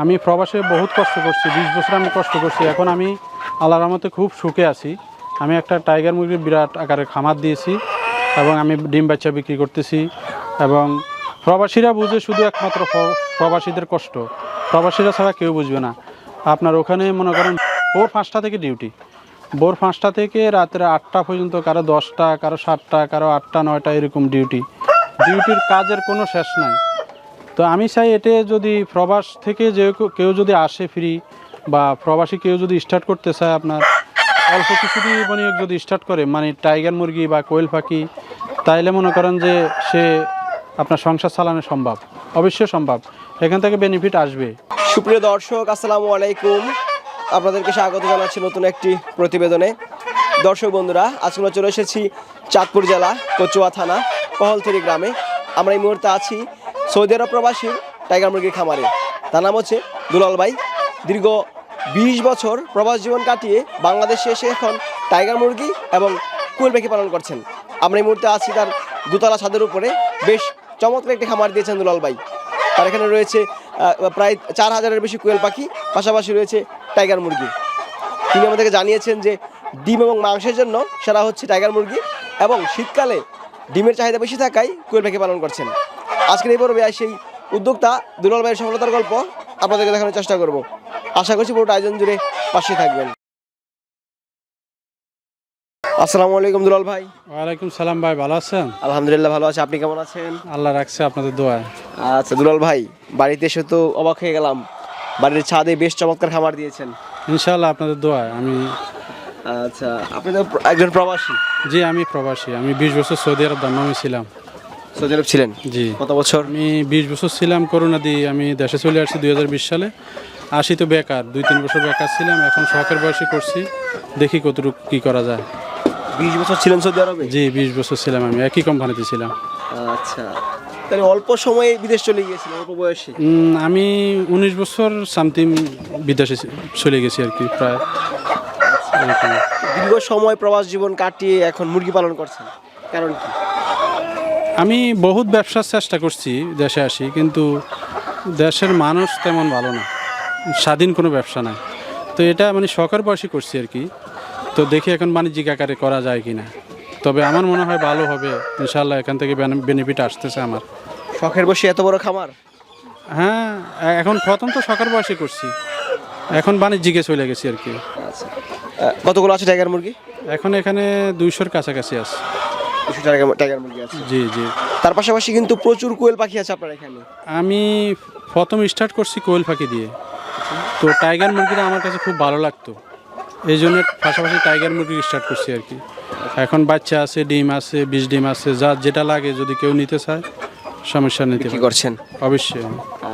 আমি প্রবাসে বহুত কষ্ট করছি, বিশ বছর আমি কষ্ট করছি। এখন আমি আল্লাহর রহমতে খুব সুখে আছি। আমি একটা টাইগার মুরগির বিরাট আকারে খামার দিয়েছি এবং আমি ডিম বাচ্চা বিক্রি করতেছি এবং প্রবাসীরা বুঝে শুধু একমাত্র প্রবাসীদের কষ্ট। প্রবাসীরা ছাড়া কেউ বুঝবে না। আপনার ওখানে মনে করেন ভোর পাঁচটা থেকে ডিউটি। ভোর পাঁচটা থেকে রাত্রে আটটা পর্যন্ত কারও দশটা, কারও সাতটা, কারও আটটা, নয়টা এরকম ডিউটি। ডিউটির কাজের কোনো শেষ নাই। তো আমি চাই এতে যদি প্রবাস থেকে যে কেউ- যদি আসে ফ্রি বা প্রবাসী কেউ যদি স্টার্ট করতে চায় আপনার, অল্প কিছু দিয়ে বিনিয়োগ যদি স্টার্ট করে মানে টাইগার মুরগি বা কোয়েল পাখি, তাইলে মনে করেন যে সে আপনার সংসার চালানো সম্ভব, অবশ্যই সম্ভব। এখান থেকে বেনিফিট আসবে। সুপ্রিয় দর্শক, আসসালামু আলাইকুম। আপনাদেরকে স্বাগত জানাচ্ছি নতুন একটি প্রতিবেদনে। দর্শক বন্ধুরা, আজকে আমরা চলে এসেছি চাঁদপুর জেলা, কচুয়া থানা কহলথরি গ্রামে। আমরা এই মুহূর্তে আছি সৌদি আরব প্রবাসীর টাইগার মুরগির খামারে। তার নাম হচ্ছে দুলাল ভাই। দীর্ঘ বিশ বছর প্রবাস জীবন কাটিয়ে বাংলাদেশে এসে এখন টাইগার মুরগি এবং কুয়েল পাখি পালন করছেন। আমরা এই মুহূর্তে আছি তার দুতলা ছাদের উপরে। বেশ চমৎকার একটি খামার দিয়েছেন দুলাল ভাই। তার এখানে রয়েছে প্রায় চার হাজারের বেশি কোয়েল পাখি, পাশাপাশি রয়েছে টাইগার মুরগি। তিনি আমাদেরকে জানিয়েছেন যে ডিম এবং মাংসের জন্য সেরা হচ্ছে টাইগার মুরগি এবং শীতকালে ডিমের চাহিদা বেশি থাকায় কোয়েল পাখি পালন করছেন। আজকের এই পর্বে সেই উদ্যোক্তা দুলাল ভাইয়ের সফলতার গল্প। আপনাদেরকে দেখানোর চেষ্টা করব। আশা করছি পুরোটা আয়োজন জুড়ে পাশে থাকবেন। আসসালামু আলাইকুম দুলাল ভাই। ওয়ালাইকুম সালাম ভাই ভালো আছেন? আলহামদুলিল্লাহ ভালো আছে। আপনি কেমন আছেন? আল্লাহ রাখছে আপনাদের দোয়ায়। আচ্ছা দুলাল ভাই বাড়িতে এসে তো অবাক হয়ে গেলাম। বাড়ির ছাদে বেশ চমৎকার খাবার দিয়েছেন। ইনশাআল্লাহ আপনাদের দোয়ায় আমি আচ্ছা আপনি তো একজন প্রবাসী। জি আমি প্রবাসী। আমি বিশ বছর সৌদি আরব দাম্মামে ছিলাম। সৌদি আরব ছিলেন? জি। কত বছর? আমি বিশ বছর ছিলাম করোনা দিয়ে আমি দেশে চলে আসছি দুই হাজার বিশ সালে। আসি তো বেকার দুই তিন বছর বেকার ছিলাম এখন শখের বয়সে করছি। দেখি কতটুকু কী করা যায়। বিশ বছর ছিলেন সৌদি আরবে? জি বিশ বছর ছিলাম আমি একই কোম্পানিতে ছিলাম। আচ্ছা। তাহলে অল্প সময়ে বিদেশ চলে গিয়েছিলেন অল্প বয়সে? আমি উনিশ বছর সামথিং বিদেশে চলে গেছি আর কি প্রায়। দীর্ঘ সময় প্রবাস জীবন কাটিয়ে এখন মুরগি পালন করছেন কারণ কি? আমি বহুত ব্যবসার চেষ্টা করছি দেশে আসি কিন্তু দেশের মানুষ তেমন ভালো না। স্বাধীন কোনো ব্যবসা নাই। তো এটা মানে শখের বয়সী করছি আর কি। তো দেখি এখন বাণিজ্যিক আকারে করা যায় কি না তবে আমার মনে হয় ভালো হবে। ইনশাল্লাহ এখান থেকে বেনিফিট আসতেছে আমার। শখের বসে এত বড় খামার? হ্যাঁ এখন প্রথম তো শখের বয়সে করছি। এখন বাণিজ্যিকে চলে গেছি আর কি। আচ্ছা। কতগুলো আছে টাইগার মুরগি? এখন এখানে দুইশোর কাছাকাছি আছে। দুশো টাইগার টাইগার মুরগি আছে। জি জি। তার পাশাপাশি কিন্তু প্রচুর কোয়েল পাখি আছে আপনার এখানে। আমি প্রথম স্টার্ট করছি কোয়েল পাখি দিয়ে। তো টাইগার মুরগিটা আমার কাছে খুব ভালো লাগতো। এই জন্য পাশাপাশি টাইগার মুরগি স্টার্ট করছি আর কি। এখন বাচ্চা আছে ডিম আছে বিষ ডিম আছে যা যেটা লাগে যদি কেউ নিতে চায় সমস্যা নিতে করছেন? অবশ্যই।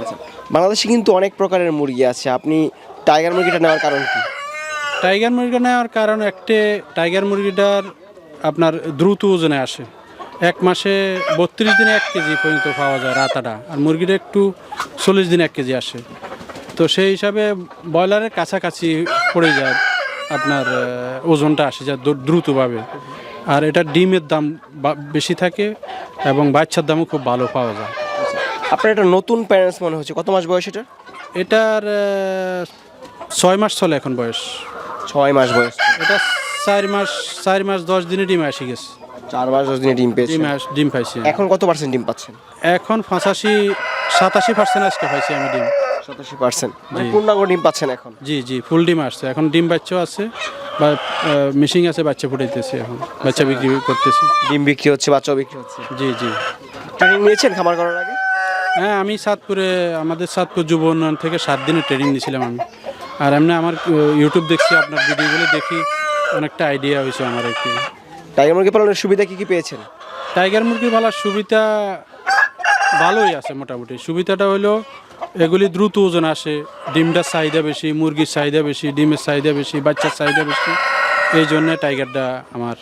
আচ্ছা। বাংলাদেশে কিন্তু অনেক প্রকারের মুরগি আছে। আপনি টাইগার মুরগিটা নেওয়ার কারণ কি? টাইগার মুরগি নেওয়ার কারণ একটে টাইগার মুরগিটার আপনার দ্রুত ওজনে আসে। এক মাসে বত্রিশ দিনে এক কেজি পর্যন্ত পাওয়া যায় রাতাটা আর মুরগিটা একটু চল্লিশ দিনে এক কেজি আসে। তো সেই হিসাবে ব্রয়লারের কাছাকাছি পড়ে যায় আপনার ওজনটা আসে যায় দ্রু- দ্রুতভাবে। আর এটা ডিমের দাম বেশি থাকে এবং বাচ্চার দামও খুব ভালো পাওয়া যায়। আপনার একটা নতুন প্যারেন্টস মনে হচ্ছে কত মাস বয়স এটা এটার ছয় মাস চলে এখন বয়স। ছয় মাস বয়স। এটা চার মাস চার মাস দশ দিনে ডিম আসি গেছে। চার মাস দশ দিনে ডিম পেয়েছে ডিম আস- ডিম পাইছি এখন কত পার্সেন্ট ডিম পাচ্ছেন? এখন পঁচাশি সাতাশি পার্সেন্ট আজকে পাইছি আমি ডিম। সাতাশি পার্সেন্ট জি। পূর্ণাঙ্গ ডিম পাচ্ছেন এখন? জি জি ফুল ডিম আসছে। এখন ডিম বাচ্চাও আছে বা মিশিং আছে বাচ্চা ফুটাইতেছি এখন। বাচ্চা বিক্রি করতেছি। ডিম বিক্রি হচ্ছে বাচ্চাও বিক্রি হচ্ছে? জি জি। ট্রেনিং নিয়েছেন খামার করার আগে? হ্যাঁ আমি সাতপুরে আমাদের সাতপুর যুব উন্নয়ন থেকে সাত দিনের ট্রেনিং নিয়েছিলাম আমি। আর এমনি আমার আহ, ইউটিউব দেখছি আপনার ভিডিওগুলো দেখি। অনেকটা আইডিয়া হয়েছে আমার একটু। টাইগার মুরগি পালনের সুবিধা কি কি পেয়েছেন? টাইগার মুরগি পালার সুবিধা ভালোই আছে মোটামুটি। সুবিধাটা হলো এগুলি দ্রুত ওজন আসে ডিমটার চাহিদা বেশি মুরগির চাহিদা বেশি ডিমের চাহিদা বেশি বাচ্চার চাহিদা বেশি। এই জন্য টাইগারটা আমার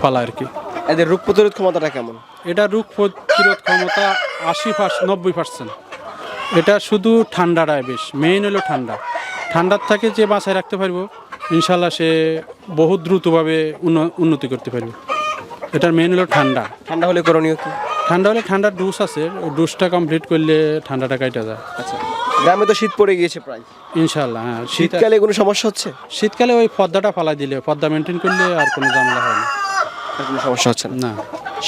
পালা আর কি। এদের রোগ প্রতিরোধ ক্ষমতাটা কেমন? এটা রোগ প্রতিরোধ ক্ষমতা আশি পার্সেন্ট নব্বই পার্সেন্ট। এটা শুধু ঠান্ডাটায় বেশ মেইন হলো ঠান্ডা। ঠান্ডার থেকে যে বাঁচায় রাখতে পারব ইনশাল্লাহ সে বহু দ্রুতভাবে উন্নতি করতে পারবে। এটার মেন হলো ঠান্ডা। ঠান্ডা হলে করণীয় কি? ঠান্ডা হলে ঠান্ডার ডুস আছে ওই ডুসটা কমপ্লিট করলে ঠান্ডাটা কাটা যায়। আচ্ছা গ্রামে তো শীত পড়ে গিয়েছে প্রায়। ইনশাল্লাহ হ্যাঁ শীতকালে কোনো সমস্যা হচ্ছে? শীতকালে ওই পদ্মাটা ফালাই দিলে পদ্মা মেনটেন করলে আর কোনো ঝামেলা হয় না। কোনো সমস্যা হচ্ছে না?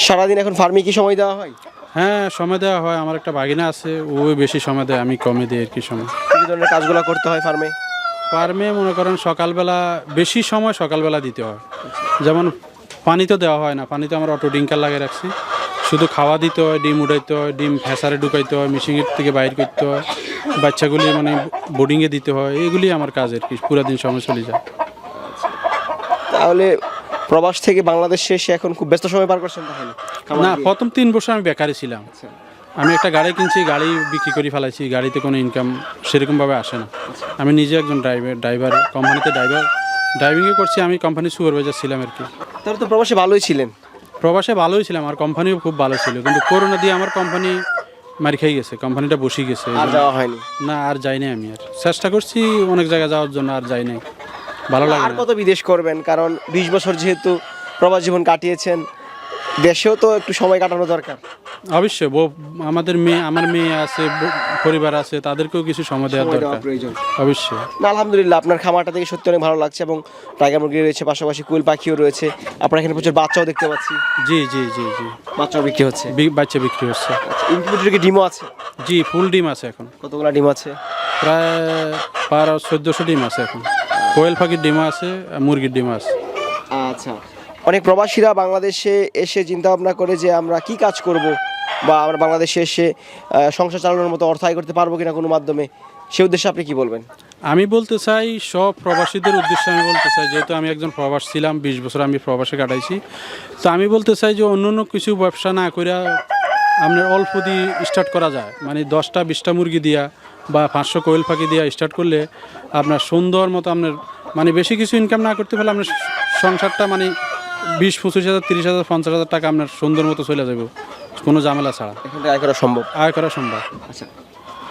সারাদিন এখন ফার্মে কি সময় দেওয়া হয়? হ্যাঁ সময় দেওয়া হয়। আমার একটা বাগিনা আছে ও বেশি সময় দেয় আমি কমে দিই আর কি সময়। কি ধরনের কাজগুলো করতে হয় ফার্মে ফার্মে মনে করেন সকালবেলা বেশি সময় সকালবেলা দিতে হয়। যেমন পানি তো দেওয়া হয় না পানি তো আমরা অটো ডিঙ্কার লাগিয়ে রাখছি। শুধু খাওয়া দিতে হয় ডিম উঠাইতে হয় ডিম ফ্যাসারে ঢুকাইতে হয় মিশিংয়ের থেকে বাইর করতে হয় বাচ্চাগুলি মানে বোর্ডিংয়ে দিতে হয় এগুলি আমার কাজ আর কি পুরো দিন সময় চলে যায়। তাহলে প্রবাস থেকে বাংলাদেশে এসে এখন খুব ব্যস্ত সময় পার করছেন তাহলে? না প্রথম তিন বছর আমি বেকারে ছিলাম। আমি একটা গাড়ি কিনছি গাড়ি বিক্রি করে ফেলাইছি গাড়িতে কোনো ইনকাম সেরকমভাবে আসে না। আমি নিজে একজন ড্রাইভার ড্রাইভার কোম্পানিতে ড্রাইভার ড্রাইভিংও করছি আমি কোম্পানির সুপারভাইজার ছিলাম আর কি। তাহলে তো প্রবাসে ভালোই ছিলেন। প্রবাসে ভালোই ছিলাম আর কোম্পানিও খুব ভালো ছিল। কিন্তু করোনা দিয়ে আমার কোম্পানি মারি খাই গেছে কোম্পানিটা বসে গেছে। আর যাওয়া হয়নি? না আর যাই নাই আমি আর। চেষ্টা করছি অনেক জায়গায় যাওয়ার জন্য আর যাই নাই। ভালো লাগে আর কত বিদেশ করবেন? কারণ বিশ বছর যেহেতু প্রবাস জীবন কাটিয়েছেন দেশেও তো একটু সময় কাটানো দরকার। অবশ্যই আমাদের মেয়ে আমার মেয়ে আছে পরিবার আছে তাদেরকেও কিছু সময় দেওয়া দরকার। প্রয়োজন। অবশ্যই। না আলহামদুলিল্লাহ আপনার খামারটা থেকে সত্যি অনেক ভালো লাগছে এবং টাইগার মুরগি রয়েছে পাশাপাশি কুইল পাখিও রয়েছে। আপনার এখানে প্রচুর বাচ্চাও দেখতে পাচ্ছি। জি জি জি জি। বাচ্চাও বিক্রি হচ্ছে। বাচ্চা বিক্রি হচ্ছে। ইনকিউবেটরে কি ডিমও আছে? জি ফুল ডিম আছে এখন। কতগুলো ডিম আছে? প্রায় বারো চোদ্দোশো ডিম আছে এখন। কোয়েল পাখির ডিমও আছে মুরগির ডিম আছে। আচ্ছা। অনেক প্রবাসীরা বাংলাদেশে এসে চিন্তা ভাবনা করে যে আমরা কি কাজ করব বা আমরা বাংলাদেশে এসে সংসার চালানোর মতো অর্থ আয় করতে পারব কিনা কোনো মাধ্যমে, সে উদ্দেশ্যে আপনি কি বলবেন? আমি বলতে চাই, সব প্রবাসীদের উদ্দেশ্যে আমি বলতে চাই, যেহেতু আমি একজন প্রবাস ছিলাম, বিশ বছর আমি প্রবাসে কাটাইছি, তো আমি বলতে চাই যে অন্য অন্য কিছু ব্যবসা না করে আপনার অল্প দিয়ে স্টার্ট করা যায়। মানে দশটা, বিশটা মুরগি দিয়া বা পাঁচশো কোয়েল পাখি দিয়া স্টার্ট করলে আপনার সুন্দর মতো আপনার মানে বেশি কিছু ইনকাম না করতে পারলে আপনার সংসারটা মানে বিশ পঁচিশ হাজার তিরিশ হাজার পঞ্চাশ হাজার টাকা আপনার সুন্দর মতো চলে যাবে। কোনো ঝামেলা ছাড়া। এখান আয় করা সম্ভব? আয় করা সম্ভব। আচ্ছা।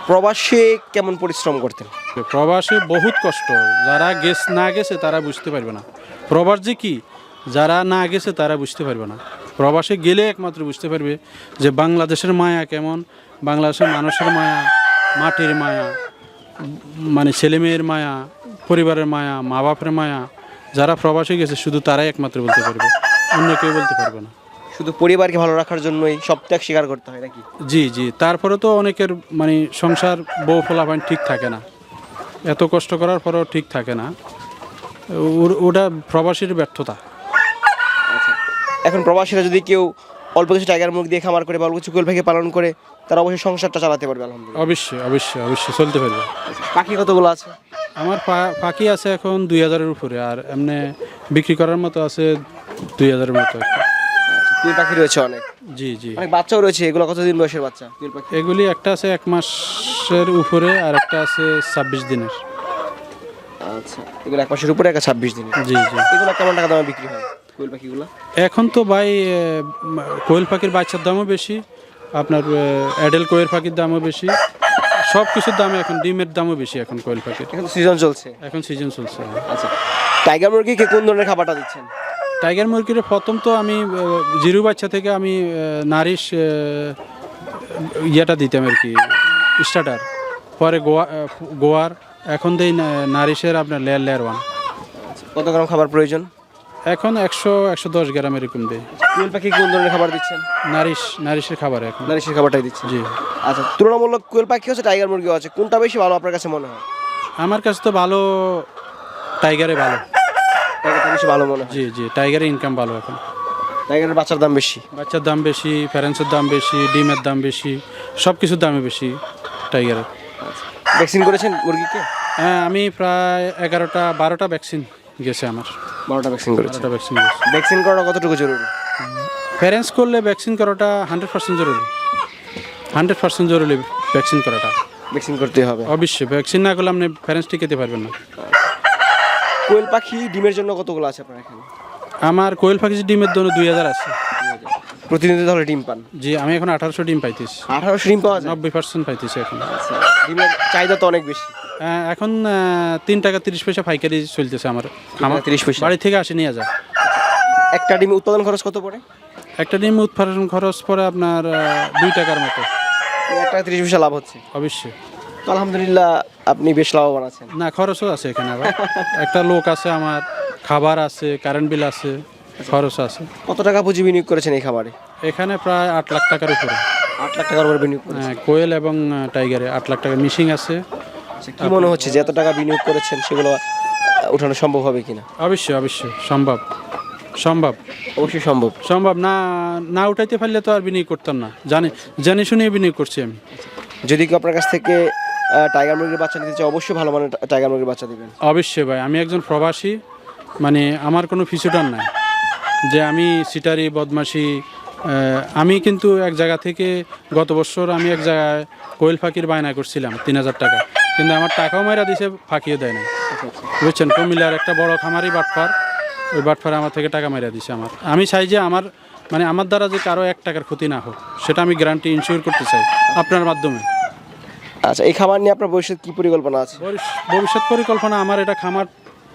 প্রবাসে কেমন পরিশ্রম করতেন? প্রবাসে বহুত কষ্ট। যারা গেছ না গেছে তারা বুঝতে পারবে না। প্রবাস যে কি? যারা না গেছে তারা বুঝতে পারবে না। প্রবাসে গেলে একমাত্র বুঝতে পারবে যে বাংলাদেশের মায়া কেমন বাংলাদেশের মানুষের মায়া মাটির মায়া মানে ছেলেমেয়ের মায়া পরিবারের মায়া মা বাপের মায়া যারা প্রবাসে গেছে শুধু তারাই একমাত্র বলতে পারবে। অন্য কেউ বলতে পারবে না। শুধু পরিবারকে ভালো রাখার জন্যই সব ত্যাগ স্বীকার করতে হয় নাকি? জি জি। তারপরে তো অনেকের মানে সংসার বউ ফলাফান ঠিক থাকে না। এত কষ্ট করার পরেও ঠিক থাকে না। ওটা প্রবাসীর ব্যর্থতা। এখন প্রবাসীরা যদি কেউ অল্প কিছু টাইগার মুখ দিয়ে খামার করে বা অল্প কিছু পাখি পালন করে তারা অবশ্যই সংসারটা চালাতে পারবে আলহামদুলিল্লাহ। অবশ্যই অবশ্যই অবশ্যই চলতে পারবে। পাখি কতগুলো আছে? আমার পাখি আছে এখন দুই হাজারের উপরে আর এমনি বিক্রি করার মতো আছে দুই হাজারের মতো আর পাখি রয়েছে অনেক। জি জি। অনেক বাচ্চাও রয়েছে এগুলো কতদিন বয়সের বাচ্চা কুইল পাখি? এগুলি একটা আছে এক মাসের উপরে আর একটা আছে ছাব্বিশ দিনের। আচ্ছা এগুলো এক মাসের উপরে একটা ছাব্বিশ দিন জি জি। এগুলো কেমন টাকা দামে বিক্রি হয় কুইল পাখিগুলো? এখন তো ভাই কোয়েল পাখির বাচ্চার দামও বেশি আপনার অ্যাডেল কোয়েল পাখির দামও বেশি। সব কিছুর দাম এখন ডিমের দামও বেশি এখন কোয়েল পাখির। এখন সিজন চলছে। এখন সিজন চলছে। আচ্ছা টাইগার মুরগিকে কোন ধরনের খাবারটা দিচ্ছেন? টাইগার মুরগির প্রথম তো আমি আহ, জিরু বাচ্চা থেকে আমি নারিশ ইয়েটা দিতাম আর কি স্টার্টার পরে গোয়া আহ, গোয়ার। এখন দেই নারিশের আপনার লেয়ার লেয়ার ওয়ান। কত গ্রাম খাবার প্রয়োজন? এখন একশো একশো দশ গ্রাম এরকম দেয় কুইল পাখি কোন ধরনের খাবার দিচ্ছেন? নারিশ নারিশের খাবার এখন। নারিশের খাবারটাই দিচ্ছেন? জি। আচ্ছা তুলনামূলক কুইল পাখি আছে টাইগার মুরগিও আছে। কোনটা বেশি ভালো আপনার কাছে মনে হয়? আমার কাছে তো ভালো টাইগারে ভালো। টাইগারটা বেশি ভালো মনে হয়? জি জি টাইগারের ইনকাম ভালো এখন। টাইগারের বাচ্চার দাম বেশি? বাচ্চার দাম বেশি প্যারেন্টসের দাম বেশি ডিমের দাম বেশি সব কিছুর দামে বেশি টাইগারের ভ্যাকসিন করেছেন মুরগিকে? হ্যাঁ আমি প্রায় এগারোটা বারোটা ভ্যাকসিন গেছে আমার। বারোটা ভ্যাকসিন বারোটা ভ্যাকসিন ভ্যাকসিন করাটা কতটুকু জরুরি? প্যারেন্টস করলে ভ্যাকসিন করাটা হান্ড্রেড পার্সেন্ট জরুরি। হান্ড্রেড পার্সেন্ট জরুরি ভ্যাকসিন করাটা। ভ্যাকসিন করতেই হবে। অবশ্যই ভ্যাকসিন না করলে আপনি প্যারেন্টস টিকাতে পারবেন না। কোয়েল পাখি ডিমের জন্য কতগুলো আছে আপনার এখানে? আমার কোয়েল পাখি ডিমের জন্য দুই হাজার আছে। প্রতিনিধি তাহলে ডিম পান? জি আমি এখন আঠারোশো ডিম পাইতেছি। আঠারোশো ডিম পাওয়া যায়? নব্বই পার্সেন্ট পাইতেছি এখন। আচ্ছা ডিমের চাহিদা তো অনেক বেশি। এখন তিন টাকা তিরিশ পয়সা পাইকারি চলতেছে আমার। আমার 30 পয়সা। বাড়ি থেকে আসে নিয়ে যায়। একটা ডিমে উৎপাদন খরচ কত পড়ে? একটা ডিম উৎপাদন খরচ পড়ে আপনার দুই টাকার মতো। এক টাকা তিরিশ পয়সা লাভ হচ্ছে? অবশ্যই। আলহামদুলিল্লাহ আপনি বেশ লাভবান আছেন। না খরচও আছে এখানে আবার। একটা লোক আছে আমার খাবার আছে কারেন্ট বিল আছে খরচ আছে। কত টাকা পুঁজি বিনিয়োগ করেছেন এই খাবারে? এখানে প্রায় আট লাখ টাকার উপরে। আট লাখ টাকার উপরে বিনিয়োগ হ্যাঁ, কোয়েল এবং টাইগারে আট লাখ টাকা মিশিং আছে। কি মনে হচ্ছে যে এত টাকা বিনিয়োগ করেছেন সেগুলো উঠানো সম্ভব হবে কিনা? অবশ্যই অবশ্যই সম্ভব সম্ভব। অবশ্যই সম্ভব। সম্ভব না না উঠাইতে পারলে তো আর বিনিয়োগ করতাম না। জানি জানি শুনে বিনিয়োগ করছি আমি। যদি কেউ আপনার কাছ থেকে টাইগার মুরগির বাচ্চা নিতে চাই অবশ্যই ভালো মানের টাইগার মুরগির বাচ্চা দেবেন। অবশ্যই ভাই আমি একজন প্রবাসী মানে আমার কোনো ফিসুটার নাই। যে আমি সিটারি বদমাশি আহ, আমি কিন্তু এক জায়গা থেকে গত বছর আমি এক জায়গায় কোয়েল ফাঁকির বায়না করছিলাম তিন হাজার টাকা। কিন্তু আমার টাকাও মেরা দিছে ফাঁকিয়ে দেয় না বুঝছেন? কুমিল্লার একটা বড় খামারি বাটফার ওই বাটফার আমার থেকে টাকা মেরা দিছে আমার। আমি চাই যে আমার মানে আমার দ্বারা যে কারও এক টাকার ক্ষতি না হোক সেটা আমি গ্যারান্টি ইনশিওর করতে চাই আপনার মাধ্যমে। আচ্ছা এই খামার নিয়ে আপনার ভবিষ্যৎ কী পরিকল্পনা আছে? ভবিষ্যৎ পরিকল্পনা আমার এটা খামার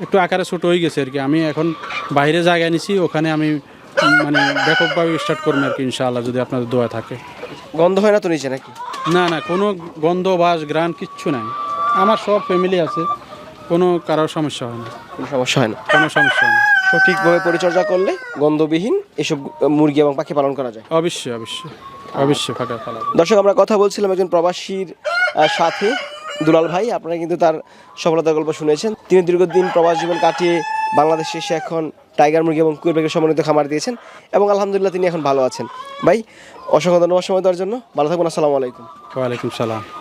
একটু আকারে ছোটো হয়ে গেছে আর কি। আমি এখন বাইরে জায়গা নিছি ওখানে আমি মানে ব্যাপকভাবে স্টার্ট করব আর কি ইনশাআল্লাহ যদি আপনাদের দোয়া থাকে। গন্ধ হয় না তো নিচে নাকি? না না কোনো গন্ধ বাস গ্রান কিচ্ছু নাই। আমার সব ফ্যামিলি আছে কোনো কারোর সমস্যা হয় না। কোনো সমস্যা হয় না? কোনো সমস্যা হয় না। সঠিকভাবে পরিচর্যা করলে গন্ধবিহীন এসব মুরগি এবং পাখি পালন করা যায়। অবশ্যই অবশ্যই অবশ্যই ফাঁকা ফালাবো দর্শক আমরা কথা বলছিলাম একজন প্রবাসীর সাথে দুলাল ভাই। আপনারা কিন্তু তার সফলতার গল্প শুনেছেন। তিনি দীর্ঘদিন প্রবাস জীবন কাটিয়ে বাংলাদেশে এসে এখন টাইগার মুরগি এবং কুইবেকের সমন্বিত খামার দিয়েছেন এবং আলহামদুলিল্লাহ তিনি এখন ভালো আছেন। ভাই অসংখ্য ধন্যবাদ সময় দেওয়ার জন্য। ভালো থাকবেন আসসালামু আলাইকুম। ওয়ালাইকুম সালাম।